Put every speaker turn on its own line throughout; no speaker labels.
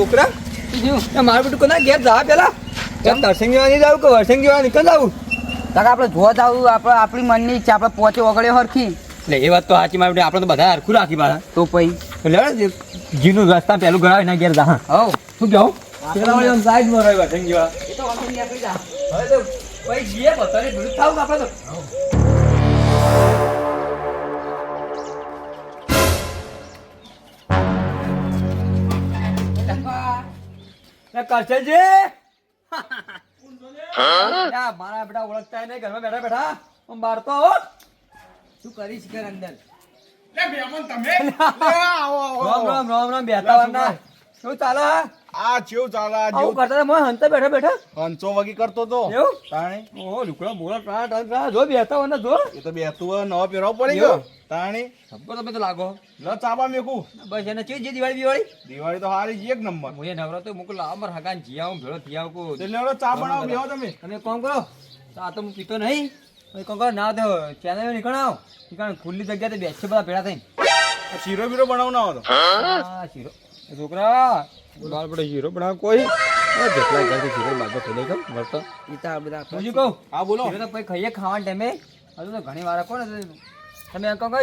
છોકરા? મારું બેટું કોના ઘેર જા પેલા. દર્શન જેવા નહીં જાવું કે વર્ષન જેવા નીકળ જાવું
કાકા આપણે જોવા જાવું આપણે આપણી મનની ઈચ્છા આપણે પહોંચે ઓગળે હરખી.
એટલે એ વાત તો સાચી મારી આપણે તો બધા હરખું રાખી પાછા
તો પછી?
એટલે જીનું રસ્તા પેલું ગણાવે એના ઘેર જા
હો.
શું કહું? પેલા સાઈડમાં રહે વર્ષન જેવા.
એ તો વખત નીકળી જા.
હવે તો ભાઈ જીએ બતાવી ભૂલ થાવ આપણે તો? એ કરશનજી મારા બેટા ઓળખતા નહીં ઘરમાં બેઠા બેઠા. હું બહાર તો.
શું કરીશ ઘર અંદર?
રામ રામ રામ રામ બેતા શું ચાલે હા?
આ ચેવ ચાલા આ
આવું કરતા હતા મોય હંતા બેઠા બેઠા.
હંચો વગી કરતો તો
એવું?
તાણી.
ઓ લુકડા બોલા ટા ટા ટા જો બેઠા વારના જો.
એ તો બેસતું હોય નવો પહેરવો પડી ગયો? તાણી.
સબ્બો તમે તો લાગો.
લ ચાબા મેકુ.
બસ એને ચી છે દિવાળી દિવાળી?
દિવાળી તો હારી જ એક નંબર.
મુએ નવરો તો લાવ માર હગાન જી આવું ભેળો થી આવું કો
તો લેવડો ચા બનાવો બેહો તમે.
અને કોમ કરો આ તો હું પીતો નહીં. કરો ના તો ચેનલ નીકળાવ નીકળ ખુલ્લી જગ્યાએ બેસે બધા ભેળા થઈને.
શીરો બીરો બનાવો ના તો.
શીરો. છોકરા બાર પડે શીરો બનાવ કોઈ જેટલા ઘરથી શીરો લાગો થઈ ગયો વર્તો
ઈ ઈતા બધા
બીજું કહું?
હા બોલો.
તો પછી ખાઈએ ખાવાના ટાઈમે. હજુ તો ઘણી વાર કોને તમે એમ કહો કે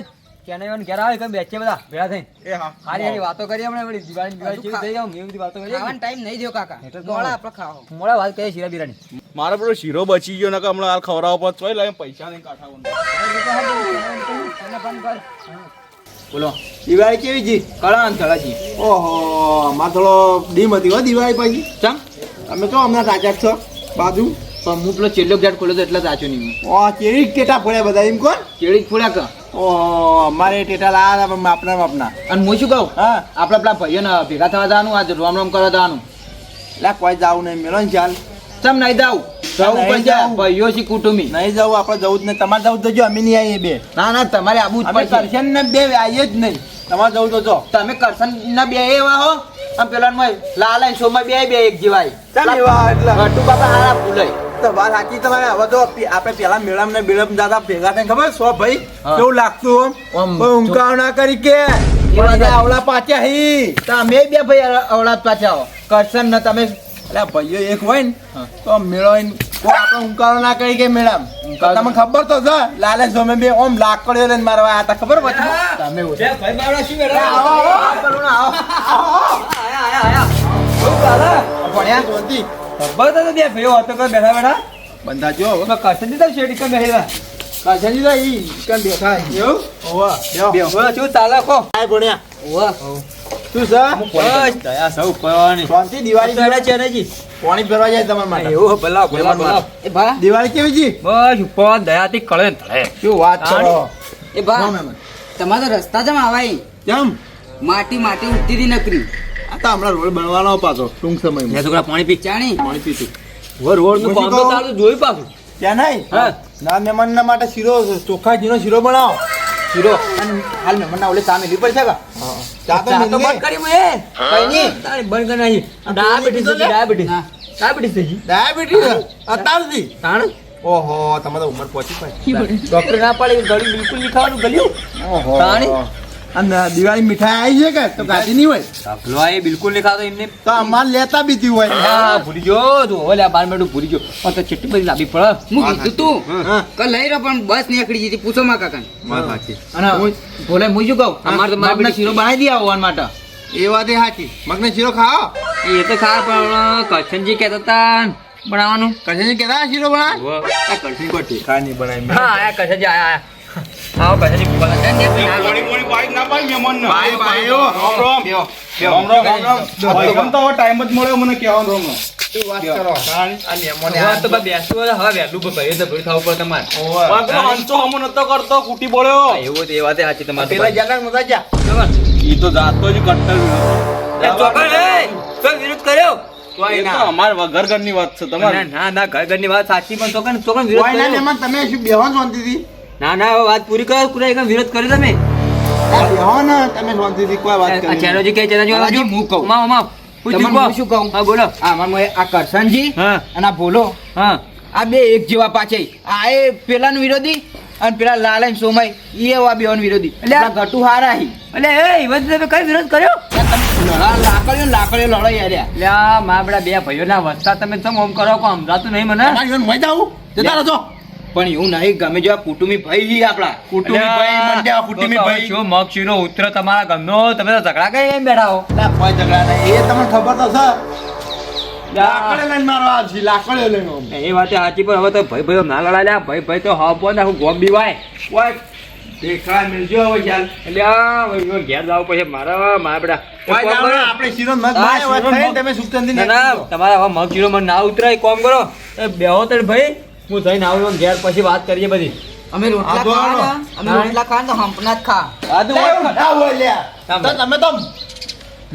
ચેનલ ઘેર આવે કે બેસે બધા ભેળા થઈને.
એ હા.
હારી હારી વાતો કરીએ હમણાં વળી. દિવાળી દિવાળી
હજુ
થઈ જાવ મેં બધી વાતો કરીએ.
ખાવાનો ટાઈમ નહીં થયો કાકા. મોળા આપણે ખાવો.
મોડા વાત કરીએ શીરા બીરાની
મારો પેલો શીરો બચી ગયો નકર હમણાં હાલ ખવડાવવા પર ચોય લાગે પૈસા નહીં કાઠા
બોલો દિવાળી કેવી જી કળા થળાજી
ઓહો મારે થોડો ડીમ હતી હો દિવાળી પછી.
ચમ?
તમે તો હમણાં સાચા છો બાજુ.
પણ હું પેલો છેલ્લો ગેટ ખોલ્યો તો એટલે સાચું નહીં
ઓ કેવી ટેટા ફોડ્યા બધા એમ કોણ?
કેળી ફોડ્યા કા?
ઓહો અમારે ટેટા લાયા પણ માપના માપના
અને હું શું કહું?
હા.
આપણા પેલા ભાઈઓને ભેગા થવા જવાનું આજ રોમ રોમ કરવા જવાનું.
એટલે કોઈ જાવું નહીં મેળો ને ચાલ.
ચમ નહીં જાવ જવું પણ ભાઈઓ છે કુટુંબી.
નહીં જવું આપણે જવું જ નહીં. તમારે જવું તો જો અમે નહીં આવીએ બે.
ના ના તમારે આબુ જ પડશે.
કરશન ને બે આવીએ જ નહીં. તમારે જવું તો જો.
તમે કરશન ના બે એવા હો. આમ પેલા લાલ બે બે એક જેવાય. ઘટુ બાપા હારા ભૂલાય
તો વાત સાચી તમારે? હવે તો આપણે પેલા મેળામ ને બેળામ દાદા ભેગા થઈને ખબર? સો ભાઈ. કેવું લાગતું
આમ
ના કરી કે?
સાચી.
આવડા પાછા હી.
તમે બે ભાઈ અવળાદ પાછા કરશન ને તમે
એટલે ભાઈઓ એક હોય ને તો મેળો કોઈ આપણે ઊંઘાવ ના કરી કે
ઊંઘાવ-
તમને ખબર તો છે લાલે સોમે બે ઓમ લાકડીઓ લઈને મારવા આયા હતા ખબર પછી?
તમે
ભાઈ બાવડા શું બેઠા?
આવો આવો આવો
આયા, આયા, આયા. શું ચાલે?
ભણ્યા? જોતી
ખબર તો બે ભાઈઓ વાતો કરે બેઠા બેઠા?
બંધા જો હવે
એમાં દીધા શેરડી કેમ બેઠેલા?
કાશનજી તો ઈ કેમ બેઠા.
એવું?
ઓવા
બે બોલો, શું ચાલે કો?
આય ભણ્યા.
વાહ
શું
સૌ.
શાંતિ દિવાળી
ઉતાર્યા છે ને જી?
પાણી ભરવા જાય તમારા માટે.
એવું ભલા, ભલા, ભલા.
એ ભા.
દિવાળી કેવી જી?
બસ, ઉપર દયાથી કળે ધળે.
શું વાત કરો
એ ભા તમારે રસ્તા જમ આવાય.
કેમ?
માટી માટી ઉતરી હતી નકરી.
આ તો હમણાં રોડ બનવાનો પાછો ટૂંક સમયમાં.
મેં છોકરા પાણી પી.
જાણી.
પાણી પીતું
રોડ રોડનું કામ તો જોયું પાછું.
ત્યાં નહીં?
હા.
ના મહેમાનના માટે શીરો ચોખા જીનો શીરો બનાવો.
શીરો. અને હાલ મહેમાનના ઓલે સામે લીધી પડશે કા
ચા તો.
બંધ કરી મેં.
કઈ નહીં
તારી બંધ કરી નાખી. ડાયાબિટીસ ગઈ, ડાયાબિટીસ.
ના.
ડાયાબિટીસ ગઈ.
ડાયાબિટીસ અત્યારથી
તાણ?
ઓહો તમે તો ઉંમર પહોંચી પાછી
ડોક્ટર ના પાડે ગળ્યું બિલકુલ નહીં ખાવાનું ગળ્યું તાણી?
અને દિવાળી મીઠાઈ આવી છે કે? તો ગાડી નહીં હોય?
હલવાઈ બિલકુલ નહીં ખાતો એમને.
તો અમારે લેતા બીતી હોય.
હા ભૂલી ગયો. તું હવે લ્યા બાર મેડું ભૂલી ગયો. પણ તો ચેટલી બધી લાંબી પડે.
હું કીધું તું? કે લઈ રહ્યો પણ બસ નીકળી જતી પૂછો માં કાકા
અને બોલે હું શું કહું?
અમારે તો મારા
શીરો બનાવી દે આવવાન માટે.
એ વાત એ સાચી. મગને શીરો ખાઓ?
એ તો ખા પણ કરશનજી કહેતા હતા બનાવવાનું.
કશે કેતા શીરો બનાવ. આ કઠી કોઈ ઠેકા નહીં બનાવી.
હા આયા કરશનજી આયા.
રામ રામ. ટાઈમ મળ્યો મને કહેવાનો રામ રામ
ઘર પડે તમારે.
ઓવે.
અંચો
હમો નતો કરતો કુટી બોલ્યો.
હા, એવું તો એ વાતે સાચી તમારે
પેલા જાના નતા જા
બરાબર.
ઈ તો જાતો જ કટ્ટર
એ ચોકડ એ, કોઈ વિરોધ કર્યો.
એ તો ઘરની વાત છે
ના
તમારે.
ના ના ઘર ઘરની વાત સાચી પણ
તો ના તમે શું બેહવાન શાંતિથી
ના ના વાત પૂરી કરો પૂરા એકદમ વિરોધ કર્યો તમે?
આ બેહો ને તમે શાંતિથી કોઈ વાત કરી
ચેનોજી કે ચેનોજી વાળા
હું કહું.
માવ માવ પૂછ્યું
તમને
કહો.
હું શું કહું?
હા બોલો.
આ અમારે આ કરશનજી અને આ ભોલો.
હા.
આ બે એક જેવા પાછે આ એ પેલાનો વિરોધી અને પેલા લાલન સોમાઈ. એ એવા બેવાનો વિરોધી. એટલે આ ઘટુ હારા હી.
એટલે એ તમે કઈ વિરોધ કર્યો?
લાકડીઓ લાકડીઓ લડો યાર યાર.
લ્યા બધા બે ભાઈઓના વસ્તા તમે ઓમ કરો કો સમજાતું નહીં મને?
જતા રહેજો.
પણ એવું નહીં ગમે જેવા કુટુંબી ભાઈ હી આપણા.
કુટુંબી ભાઈ મંડ્યા કુટુંબી ભાઈ.
શું મગ શીરો ઉતર તમારા ગમનો તમે તો ઝઘડા કઈ એમ બેઠા હો.
ના કોઈ ઝઘડા નહીં. એ તમને ખબર તો છે.
લાકડે લઈને મારવા છે લાકડે લઈને
એ વાત સાચી પણ હવે તો ભાઈ ભાઈ ના લડાડ્યા ભાઈ ભાઈ તો હા ને આખું ગોમ બીવાય. ઓય દેખાય મિલજો હવે ચાલ એટલે ઘેર જવું પછી મારા મારા બેટા
આપણે શીરો મગ
મગ.
તમે સુખચંદી
ના તમારે હવે મગ શીરો મને ના ઉતરાય કોમ કરો. એ બેહો તો ભાઈ. હું જઈને આવું ઘેર પછી વાત કરીએ બધી.
અમે રોટલા ખાવાના અમે રોટલા ખાવાના તો હંપના જ ખા.
હા તો
એવું ના હોય લ્યા. તો તમે તો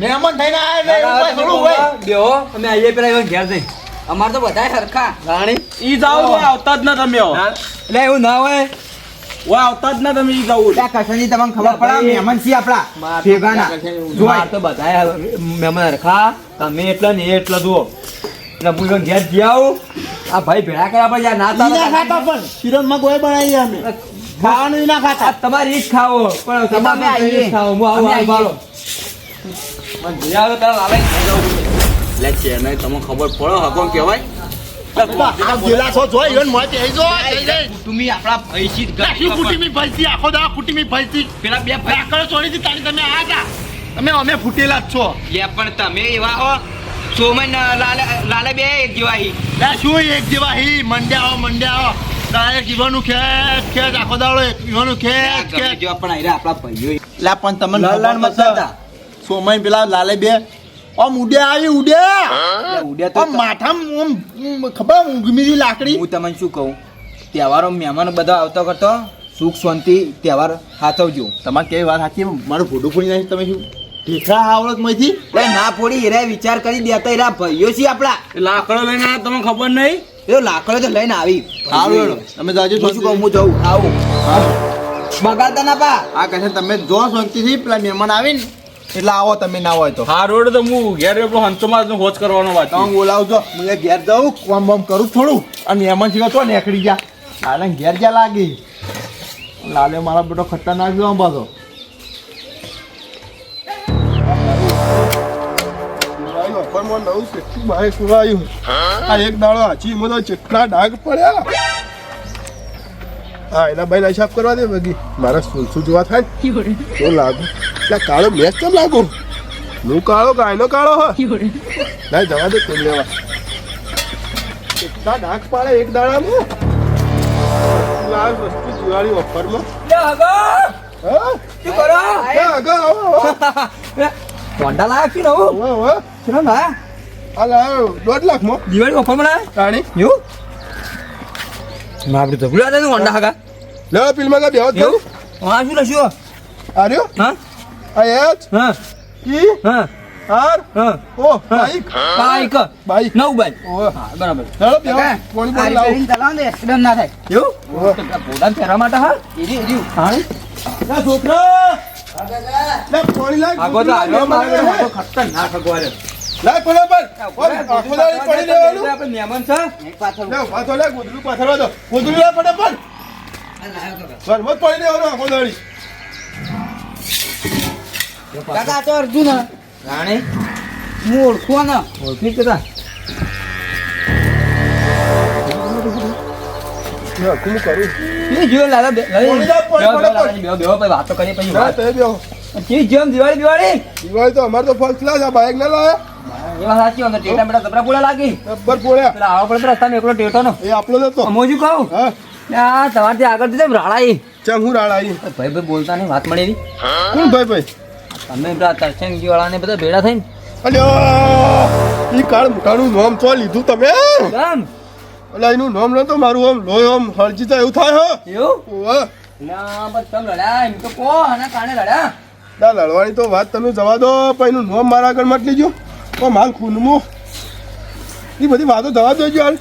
મહેમાન થઈને આવ્યા એટલે એવું થોડું હોય.
બેહો અમે આઈએ પેલા એવા ઘેર જઈ.
અમારે તો બધાય સરખા
રાણી?
ઈ જાવ તો આવતા જ ના તમે.
એટલે એવું ના હોય.
ઓય આવતા જ ના તમે ઈ
કશાની તમને ખબર પડે મહેમાન છીએ આપણા. ભેગાના.
માર તો બધાય મહેમાન રખા તમે એટલા ને એટલા જુઓ. એટલે હું ઘેર જઈ આવું. આ ભાઈ ભેળા કર્યા પણ યાર ના
ઈ ખાતા પણ. શીરો માં ગોય બનાવી અમે. ખાવાનું ના ખાતા.
આ તમારી ઈ ખાવો. પણ
તો
તમારે ઈ ખાવો. હું આવું આવું
બાળો
મન મને તો આવો તારા લાલાને ઘેર છે.
ને તમને ખબર પડો હકો કહેવાય?
તમે. તમે અમે ફૂટેલા જ છો.
લે પણ તમે એવા હો. સોમન લાલે લાલે બે એક જેવા હી
લે શું એક જેવા હી મંડ્યા આવો મંડ્યા આવો તારે જીવાનું ખેત ખેત આખો દાડો જીવાનું ખેત
ખેત
જો
જેવા પણ આયરા આપડા ભાઈઓ
લા પણ તમને
લાલાને
ખબર તો
મસાતા.
છે. પેલા લાલે બે ઓમ ઉડે આવી ઉડે
ઉડે
તો માથામાં ઓમ ખબર ઊંઘમીની લાકડી.
હું તમને શું કહું? તહેવારો મહેમાન બધા આવતો કરતો સુખ શાંતિ તહેવાર સાચવજો.
તમારે કેવી વાત સાચી? મારું ફોટો ફોડી નાખી તમે શું? ઢીખા આવડતમાંથી
એ ના ફોડી એરા વિચાર કરી દેતા એરા ભાઈઓ છે આપડા.
લાકડો લઈને આ તમને ખબર નહીં?
એ લાકડો તો લઈને આવી.
આવો હેડો. તમે જાજો
તો શું કહું હું જાઉં. આવું. બગાડતા ના પા.
આ કહે છે તમે જો શાંતિથી પેલા મહેમાન આવીને એટલે આવો તમે ના હોય તો.
હા રોડ તો હું ઘેર પેલો નું હોચ કરવાનો વાત
હું બોલાવજો હું ઘેર જાઉં કોમ બોમ કરું થોડું. અને મહેમાન શીખો તો નીકળી ગયા. હાલે ઘેર જ્યાં લાગી. લાલે મારા બેટો ખતરનાક આંબા પાછો. ઓફરમાં નવું કેટલું બારે સુવાયું આ એક દાડો હાચી મને કેટલા ડાઘ પડ્યા. હા એના ભાઈ હિસાબ કરવા દે બગી. મારા સુલસુ જોવા થાય. તો લાગુ. એટલે કાળો મેચ કેમ લાગુ? હું કાળો ગાયનો કાળો હો ના જવા દે કોઈ લેવા. કેટલા ડાઘ પાડે એક દાડામાં. લાલ વસ્તુ દિવાળી ઓફરમાં. હા?
શું કરો?
આગળ આવો.
ટોંડા લાયા છે ને હું
આવો, આવો.
શું
લાવો, દોઢ
દિવાળી ઓફરમાં હોન્ડા
કા
હા શું
આર્યો
હા?
આ એચ
હા.
ઈ.
હા.
આર.
હા.
ઓ બાઈક.
બાઈક.
બાઈક.
નવ બાઈક.
ઓ.
હા બરાબર.
ચાલો બેહો. પાણી પાણી લાવો.
ચલાવો ને એક્સિડન્ટ ના થાય.
એવું પોતાને ફેરવા માટે હા?
એર્યું, એર્યું.
હા.
લે છોકરા. લે પાણી લાગ
આગો તો આવ્યો મારે ખતરનાક
આખો પડી રહેવાનું
આપણે મહેમાન છે.
એક પાછળ
લે વાતો લે ગોદડું પાથરવા દો ગોદડું લે પડી આખો
કાકા આ તો અર્જુન હે. હું ઓળખું ને
ઓળખી
પોણી પોણી, પોણી,
દિવાળી દિવાળી?
તો અમારે તો ફર્સ્ટ ક્લાસ આ બાઈક ના લાયા.
એ વાત સાચી અંદર ટેટા બેટા જબરા પોલા લાગી.
રબર પોળ્યા
પેલા આવો પડે રસ્તામાં એકલો ટેટો નો.
એ તો
અમોજું કહું? આ તમારથી આગળ દીધે રાળાઈ.
ચમ હું રાળાઈ?
ભાઈ ભાઈ બોલતા નહીં વાત મળી
કોણ ભાઈ ભાઈ?
તમે પેલા તરસંગી વાળાને બધા ભેડા થઈને.
અલ્યો ઈ કાળ મોટાનું નામ તો લીધું તમે.
કેમ?
એનું નામ લો તો મારું આમ લોહી આમ હળજી એવું થાય હો.
એવું?
ઓવે.
ના બસ તમે લડ્યા એમ તો કહો આના કારણે લડ્યા.
ના લડવાની તો વાત તમે જવા દો પણ એનું નામ મારા આગળ મત લીજો માલ ખૂનમો. એ બધી વાતો જવા દેજો હાલ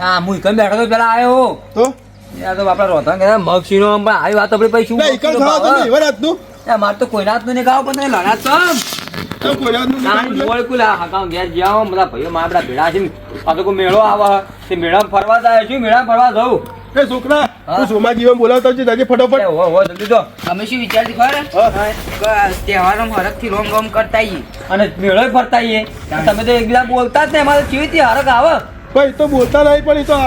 આ હું એકમ બેઠો તો પેલા આવ્યો
તો?
યાર તો આપડા રોતા કે મગ પણ આવી વાત આપણે પછી શું
ના થવા તો નહીં વરાત
યાર મારે તો કોઈ રાત નહીં ગાવ પણ તને લડા
તો
ભાઈઓ મારા ભેળા છે ને. પાછો મેળો આવે મેળામાં ફરવા જાય છું મેળામાં ફરવા જવું
એ છોકરા. તું સોમા જીવન બોલાવતો છે તાજે ફટાફટ
હો, હો, જલ્દી જો.
અમે શું વિચારતી ખબર. તહેવારો હરખથી રોમ રોમ કરતા આઈએ
અને મેળો ફરતા આઈએ. તમે તો એકલા બોલતા જ ને અમારે કેવી રીતે હરક આવે
ભાઈ તો બોલતા નહીં પણ એ તો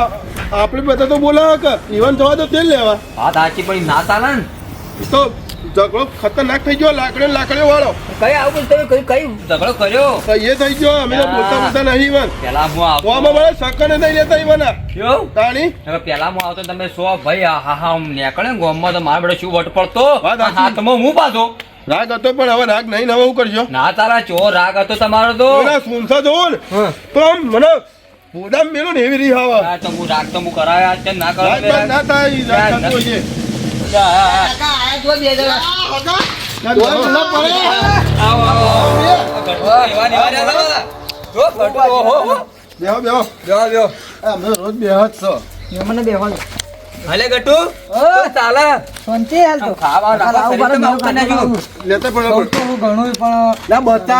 આપણે બધા તો બોલાવે કે ઈવન થવા તો તેલ લેવા
હા સાચી પણ ના ચાલે ને
તો ઝઘડો ખતરનાક થઈ ગયો લાકડે લાકડે વાળો.
કઈ આવું તમે કઈ કઈ ઝઘડો કર્યો?
એ થઈ ગયો અમે તો બોલતા બોલતા નહીં ઈવન.
પેલા હું આવતો.
આમાં મને સકને નહીં લેતા ઈવન.
કેવું?
તાણી?
હવે પેલા હું આવતો તમે સો ભાઈ હા હા હું નીકળે ગોમમાં તો મારા બેડો શું વટ પડતો? હાથમાં હું પાછો?
રાગ હતો પણ હવે રાગ નહીં હવે કરજો.
ના તારા ચો રાગ હતો તમારો તો.
સુનસા ને તો આમ મને બોડામ મેલો ને એવી રહી
તો હું રાગ તો હું કરાયા છે ના
કરાય ના થાય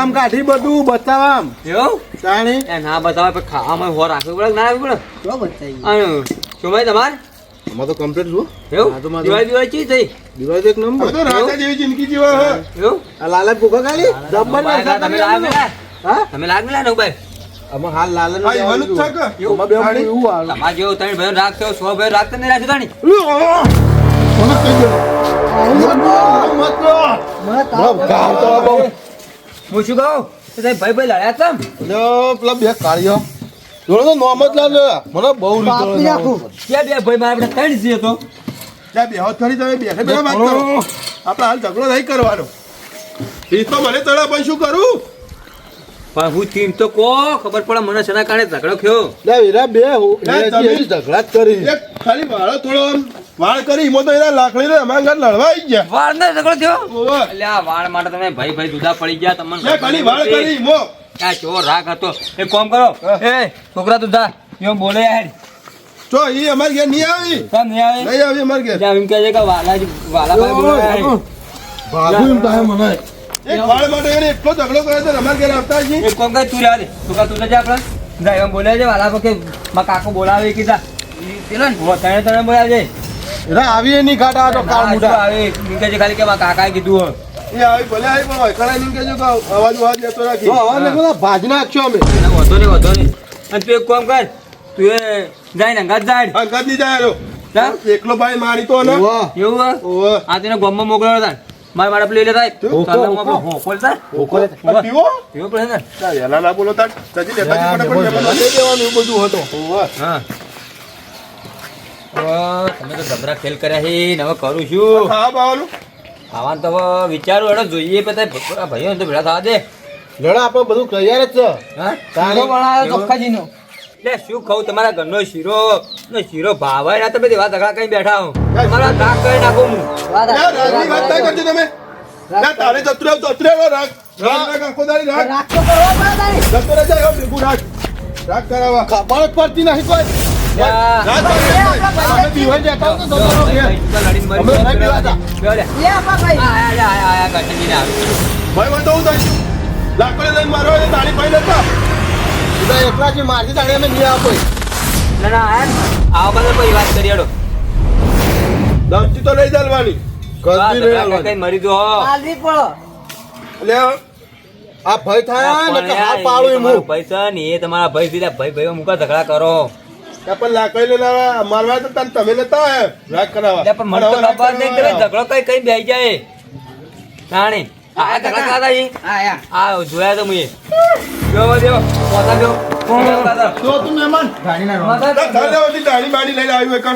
મને
બધું બચ્ચા આમ
એવું?
તાણી
ના બતાવે ખાવામાં હો રાખવું ના રાખવું પડે તમારે
આમાં તો કમ્પ્લીટ જુઓ.
એવું?
તો
દિવાળી દિવાળી ચી થઈ?
દિવાળી એક નંબર તો રાજા જેવી જિંદગી જીવા હે.
એવું?
આ લાલા ભૂખા ખાલી? જબ્બર
તમે લાગ
હા?
તમે લાગ મેલા ને ભાઈ
અમે હાલ લાલચ ભાઈ ઈવાનું થાક
એવું?
બે એવું હાલ.
તમાર જેવો તમે ભાઈ રાખતો સો ભાઈ રાખતો નહીં રાખ્યું તાણી?
મને કહી દો. મત
મત તાવ
ગામ તો બહુ
હું શું કહું? ભાઈ ભાઈ લડ્યા તમ
લો પેલા બે કાળિયો જોડો તો નોમ જ લાલ મને બહુ રીતો
ક્યાં બે ભાઈ મારા આપણે ત્રણ છીએ તો?
ત્યાં બેહો ખરી તમે બેઠે બેઠે વાત કરો. આપણે હાલ ઝઘડો નહીં કરવાનો. એ તો મને ચડા પણ શું કરું?
પણ હું તો કો ખબર પડે મને શેના કારણે ઝઘડો થયો?
ઝઘડા કરી. ખાલી વાળો થોડો વાળ કરી મો તો એના લાકડી ને અમારા ઘર લડવા આવી ગયા.
વાળ ને ઝઘડો થયો. એટલે વાળ માટે તમે ભાઈ ભાઈ જુદા પડી ગયા તમને
ખાલી વાળ કરી મો
આ ચો રાખ હતો. એ કોમ કરો. એ છોકરા તું જા. યો બોલે યાર
જો એ અમારે ઘેર નહીં આવી?
નહીં આવે.
નહીં આવી અમાર ઘેર?
એમ કહે છે કે વાલા વાલા ભાઈ બોલે મને
એક વાળ માટે એને એટલો ઝઘડો કર્યો તો અમારે ઘેર આવતા છે.
એક કોમ કર તું રહેવા દે કા તું જા આપણે જાય એમ બોલે છે વાલા પર કે મા કાકો બોલાવે કીધા
પેલો ને
તને તને બોલાવે
આવી એની ઘાટા તો કાળ
મુડા આવે. એમ કહે છે ખાલી કે મા કાકાએ કીધું હોય.
એ આવી ભલે આવી પણ કહેજો કે અવાજ અવાજ લેતો રાખી. ભાજ નાખશો અમે.
વધો વાંધો નહીં વાંધો નહીં. અને તું એક કામ કર તું એ જાય ને અંગાત જાય
અંગતની જાય એકલો ભાઈ મારી તો ને.
એવું. આ તેને ગામમાં મોકલ્યો હતા મારે મારા પેલી લેતા
પીવો?
પડે ને.
ના બોલો તાર સજી દેવાનું બધું હતું.
હા. તમે તો ગભરા ખેલ કર્યા છે હવે કરું
છું. હા
ખાવાનું તો વિચારું હેડો જોઈએ પછી ભાઈઓ તો ભેળા થવા દે.
લડા આપણે બધું તૈયાર જ છે.
હા?
ચોખ્ખાજીનો.
એટલે શું કહું તમારા ઘરનો શીરો નો શીરો ભાવાય ના તમે વાત ઝઘડા કઈ બેઠા હું તમારા નાક કરી નાખો હું
વાત
કરજો તમે ના તારે જતું રહેવું, જતું રહેવું, રાગ. રાગ, રાગ, આખો દાડી રાગ.
રાખ તો કરવો પડે તારી
જતો રહેજે, હવે ભેગું રાગ. રાગ કરાવવા. ખબર પડતી નથી કોઈ.
યા.
રાગ કરાવવા. તમે પીવાઈ જતા હો તો જતો રહો ઘેર. અમે નહીં પીવાતા.
લે આપા ભાઈ
ભાઈ વાંધો હું થાય? લાકડે લઈને મારવા એટલે તાળી પાઈ લેતા. બધા એકલા છે, મારથી તાળી અમે નહીં આપો. દસથી તો લઈ ચાલવાની. ગલતી નહીં હાલવાની.
મરી જો
આલવી પડો
એટલે આ ભય થાય ને કે હાથ પાડું એમ હું.
પૈસા ને એ તમારા ભાઈ સીધા ભાઈ ભાઈ મુકા ઝઘડા કરો
ત્યાં પણ લાકડી આવ્યા, મારવા તો તાન તમે લેતા આયા, રાગ કરાવવા.
પણ મને તો ખબર નહીં કે ઝઘડો કઈ કઈ બેહી જાય આ
હા યા.
જોયા તો મુએ જો પોતા
તો તું મહેમાન. ના, લઈને આવ્યું એક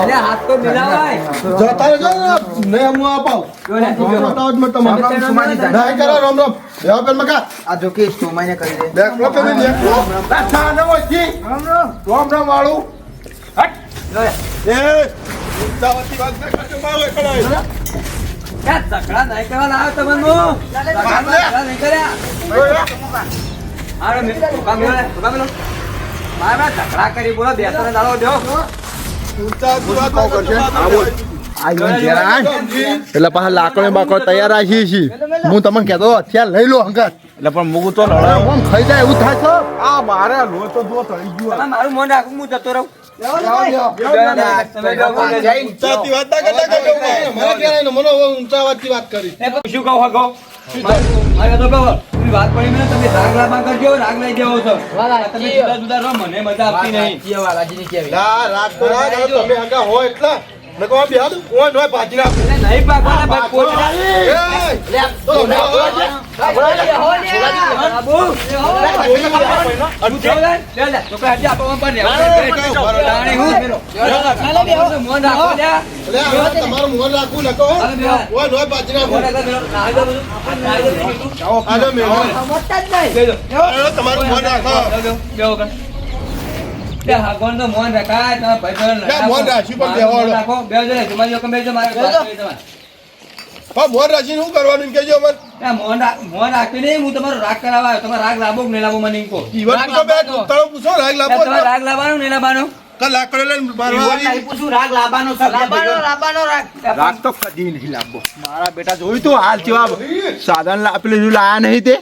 અરે હાથ તો મિલાવાય. જો લે, જો.
ના, મકા.
આ જો કે સોમાઈને કરી દે. રામ રામ
રામ રામ વાળું. એ, વાત ના કરજો, મારો
ઝઘડા નહીં તમને. નહીં કર્યા. ઝઘડા કરી બોલો બેસો ને દાડો દો.
એટલે પાછા લાકડો બાકડો તૈયાર રાખીએ છીએ. હું તમને કહેતો અત્યારે લઈ લો હંગાત. એટલે પણ મૂકું તો
લડાય. ખાઈ જાય એવું થાય છે? આ મારે લોહી તો જો તળી ગયું
મારું મન રાખું હું જતો રહું.
મને
મજા આપતી નહીં
ના તો મેં કહો બે હાથ કોઈ નોય ભાજી
એટલે નહીં પાકવાના ભાઈ પોચડા.
એ, તો તમે હગા છે?
બાબુ, તું થયો લે? લે, લે, છોકરા હાથે આપવામાં પણ રહેવું. તાણી હું? મોન રાખો લ્યા.
એટલે હવે તમારું મોં રાખવું નકો
હાલો બેહો.
કોઈ નોય ભાજી નાખો
મોન રાખો. નાહી દો બધું. નાહી દો બધું.
આજે મહેમાન
બેહો.
હવે તમારું મોં રાખો
બેહો, બેહો તો મોન રખાય, ભાઈ
મોન પણ
રાખો. મારે.
હા મોં રાખીને શું કરવાનું કેજો મને.
મોન રાખી નહીં, હું તમારો રાગ કરાવવા આવ્યો. તમારે રાગ લાવો કે નહીં લાવો મને ઇન્કો.
ઈવન પૂછો બે તળો પૂછો રાગ લાવો
તમારે રાગ લાવવાનો કે નહીં લાવવાનો?
કલ લાકડો લઈને મારવા આવી.
રાગ તો કદી નહીં લાવવો. મારા બેટા જોયું તું હાલ જવાબ? સાધન આપેલું પેલું લાયા નહીં તે?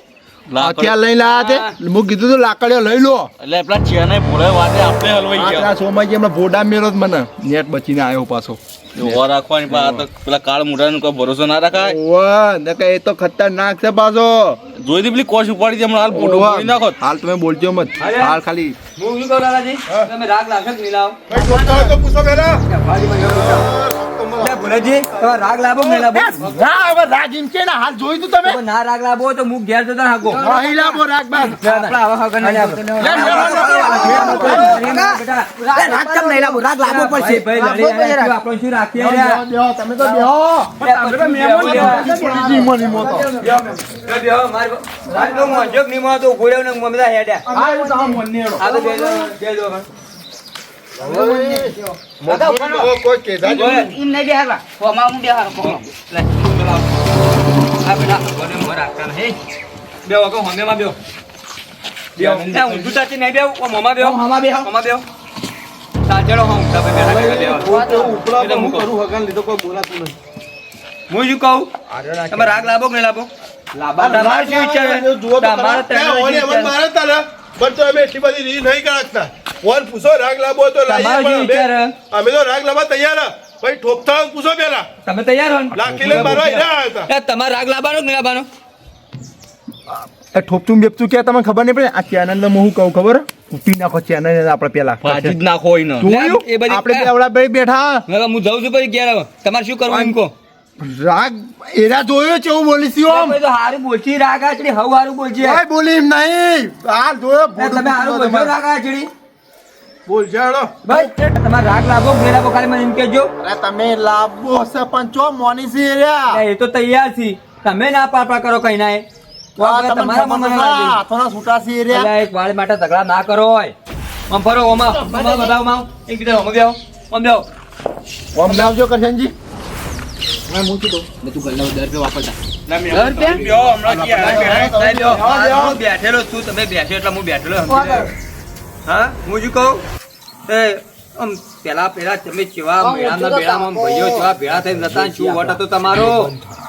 હથિયાર લઈને લાયા તે? હું. કીધું તું લાકડીઓ લઈ લો.
એટલે પેલા ચેને ભોળે વાતે આપણે હલવાઈ ગયા.
આ સોમાજી હમણાં ભોડા મેળો જ મને. નેટ બચીને આવ્યો પાછો.
ઊભા રાખવાની પણ તો પેલા કાળ મુઢાનો કોઈ ભરોસો ના રાખાય.
ને નકર એ તો ખતરનાક છે પાછો.
જોઈ દી પેલી કોશ ઉપાડી હમણાં હાલ ફોટો નાખો.
હાલ તમે બોલજો મત હાલ. ખાલી.
હું શું કહું લાલાજી? તમે રાગ લાવશો કે નહીં
ભાઈ તો પૂછો પેલા
લે, ભોલાજી, તમારે રાગ લાવો કે નહીં
હાલ જોયું તું તમે?
ના રાગ લાવો તો હું ઘેર જતા હાકો.
નહીં લાવો રાગ બાગ
આપણે આવા હાગર નહીં લાવો. બેટા, ભાઈ, ભાઈ, લડી આપણો શું રાખીએ રહ્યા?
તમે તો બેહો.
બેહો, બેહો, મારે- મારે તો મોંજો કે નહીં મોંજો, ઘોડ્યો ને મમ્મી બધા હેડ્યા. આ તો બેહજો, બેહજો હવે.
હવે કોઈ કહેતા જ
આ બેટા, ઘોડે મોં રાખતા નહીં. બેહો, કહો, હોમેમાં બેહો. બેહો. એ ઊંધું ચાચી નહીં બેહો, ઓ મોંમાં બેહો. મોંમાં બેહો. સાચેડો હોમ, તમે બેઠા ભેગા બેહો.
ઉપલા
તો
હું કરું હગાને લીધો કોઈ બોલાતું નહીં
હું શું કહું તમે રાગ લાવો કે નહીં તમારે શું છે?
જુઓ
તમારે
પણ તો અમે એટલી બધી રીત નહીં કરાવતા. ફોન પૂછો રાગ લાવો તો અમે- તો રાગ લાવવા તૈયાર ભાઈ ઠોકતા પૂછો પેલા
તમે તૈયાર હો
લાખી લઈને મારવા ઈ હતા.
તમારે રાગ લાવવાનો કે લાવવાનો
ઠોપતું બેપતું કે તમને ખબર નહીં પડે? આ ચેનલ હું કહું ખબર? ઉઠી નાખો ચેનલ આપણે પેલા.
ફાજી જ નાખો
એ બધી-
આપણે બેવડા ભાઈ બેઠા.
હું જઉં છું પછી ઘેર તમારે શું કરવું એમ કહો?
રાગ એરા જોયો છે હું બોલીશ ઓમ
તો હારું બોલશી રાગ આચડી હવ હારું બોલજે.
ઓય બોલી એમ નહીં. હાલ જોયો
તમે હારું બોલજો રાગ આચડી.
બોલ જાડો
ભાઈ તમારે રાગ લાગો કે ખાલી મને એમ કેજો
અરે તમે લાવો હશે પણ ચો મોની છે એરા
એ તો તૈયાર છી. તમે ના પાપા કરો કઈ ના એ તમારા મને
હાથોના છૂટા છે એરા
એક વાળ માટે ઝઘડા ના કરો હોય. ઓમ ફરો ઓમાં ઓમાં બધા માં એક બીજા ઓમ બેઓ ઓમ બેઓ
ઓમ નાવજો કરશનજી.
હું બેઠેલો છું તમે બેઠો એટલે હું બેઠેલો સમજી રહ્યો. હા હું શું કહું? એ આમ પેલા પેલા તમે કેવા મેળાના મેળામાં ભાઈઓ કેવા ભેળા થઈને જતા ને શું વટ હતો તમારો?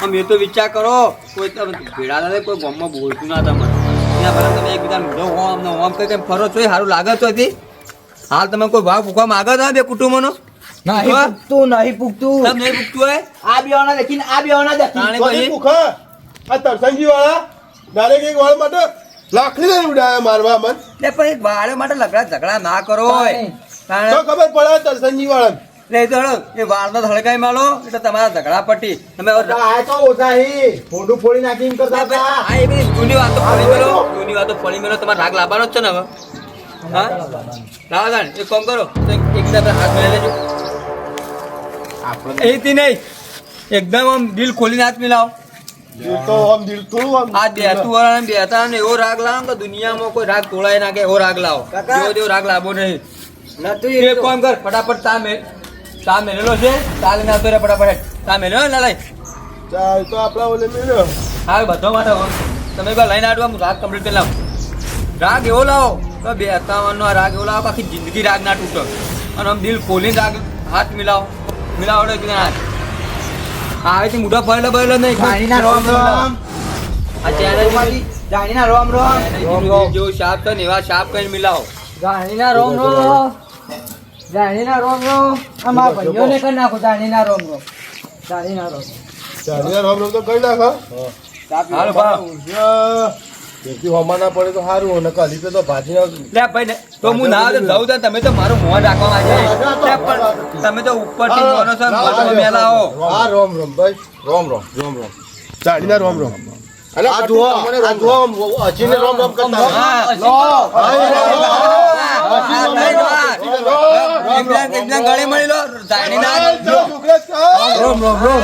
આમ એ તો વિચાર કરો. કોઈ તમે ભેળા ના કોઈ ગામમાં બોલતું ના તમારે ત્યાં ભલે તમે એકબીજા મીઠો હોમ ને હોમ કઈ કઈ ફરો છો સારું લાગે તો હતી હાલ તમે કોઈ ભાવ ફૂકવા માંગો છો બે કુટુંબોનો?
નહીં પૂગતું નહીં પૂગતું
તમે નહીં ફૂકતું હે?
આ બેવાના દેખીને આ બેવાના દેખીને
કોની પૂખ? આ તરસંગી વાળા ડાયરેક્ટ એક વાળ માટે લાકડી લઈ ઉડાયા મારવા મન.
લે પણ એક વાળ માટે લગડા ઝઘડા ના કરો
તો ખબર પડે તરસંગી વાળા
એ તો એ વાળનો હળગાઈ માલો એટલે તમારા ઝઘડા પટી. તમે
આ તો ઓછા હી ફોટું ફોડી નાખીને કરતા
આ એ બધી જૂની વાતો ફોડી મેલો જૂની વાતો ફોડી મેલો તમારે રાગ લાવવાનો જ છે ને હવે. હા? લાવો એક કામ કરો. એક હાથ મિલાવી લેજો. અહીંથી નહીં એકદમ આમ દિલ ખોલીને હાથ મિલાવો.
આમ દિલ થોડું
આ બેતું વાળા ને બેતા ને એવો રાગ લાવો કે દુનિયામાં કોઈ રાગ તોડાય નાખે એવો રાગ લાવો. જેવો તેવો રાગ લાવવો નહીં. એક કામ કર ફટાફટ તા મેલ તા મેલેલો છે ચા લઈને આવતો રહે ફટાફટ. તા ચા મેલ્યો ને લાલાઈ?
ચાલ તો આપણા ઓલે
હા બધો માટે તમે એકવાર લઈને આડવા હું રાગ કમ્પ્લીટ કરી લાવો. રાગ એવો લાવો તો બે એકાવનનો રાગ એવો લાવો આખી જિંદગી રાગ ના તૂટો. અને આમ દિલ ખોલીને રાગ હાથ મિલાવો. મિલાવો જ્ઞાન આવે તે મુઢા ફરેલો ભરેલો નહીં
પાણીના રોમ રોમ.
આ ચેનલ
જાણીના રોમ રોમ.
જેવું શાપ તો ને એવા શાપ કઈ મિલાવો.
જાણીના રોમ રોમ. જાણીના રોમ રોમ. અમારા ભાઈઓને કરી નાખો જાણીના રોમ રોમ. જાણીના રોમ.
ચાલીને રોમ રોમ તો કરી નાખો.
હાલો ભાવ
જેથી હોમાં ના પડે તો સારું અને કાલી તો ભાજી
લે ભાઈ ને તો હું ના જાઉં તો તમે તો મારું મોં રાખવા માંગે તમે તો છો ને મેલા આવો.
હા રોમ રોમ ભાઈ રોમ રોમ રોમ રોમ. ચાલીના રોમ રોમ. આ જુઓ આ જુઓ અજીને રોમ રોમ કરતા
ગળે મળી લો જાણી ના
રોમ રોમ રોમ.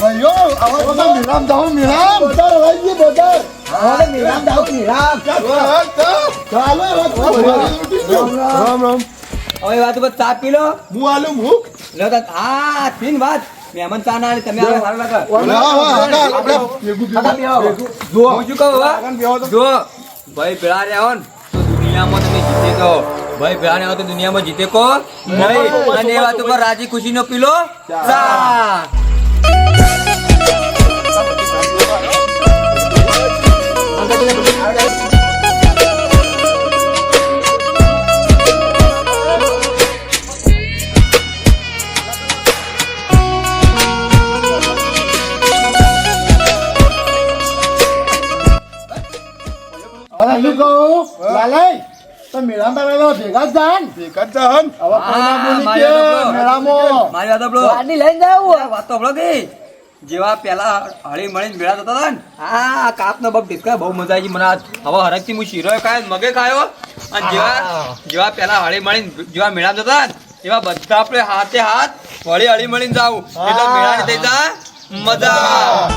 ભાઈઓ આવો તો મિલામ દાવ મિલામ બજાર હોય ગઈ બજાર હવે મિલામ દાવ મિલામ ચાલો રોમ રોમ.
હવે વાત ઉપર ચા પી લો.
હું આલું હું
લો હા પીન વાત. મહેમાન ચા ના તમે આવે સારું લાગે? જો ભાઈ ભેળા રહ્યા ને તો દુનિયામાં તમે જીતે કહો. ભાઈ ભેળા રહ્યા તો દુનિયામાં જીતે કહો. નહીં અને એ વાત ઉપર રાજી ખુશી નો પીલો ચા
ભેગા જ જાહન
હા, મારી વાત સાંભળો. મારી વાત સાંભળો.
ગાડી લઈને જાવ
આ વાત તો સાંભળો કે. જેવા પેલા હળી મળીને મેળા હતા ને. આ કાપનો બગ ઢીસકા બહુ મજા આવી મને. હવે હરકથી હું શીરો ખાયો મગે ખાયો. અને જેવા જેવા પેલા હળી મળીને જેવા મેળા જતા ને એવા બધા આપણે હાથે હાથ વળી હળી મળીને જાવ એટલે મેળાની થઈ જા મજા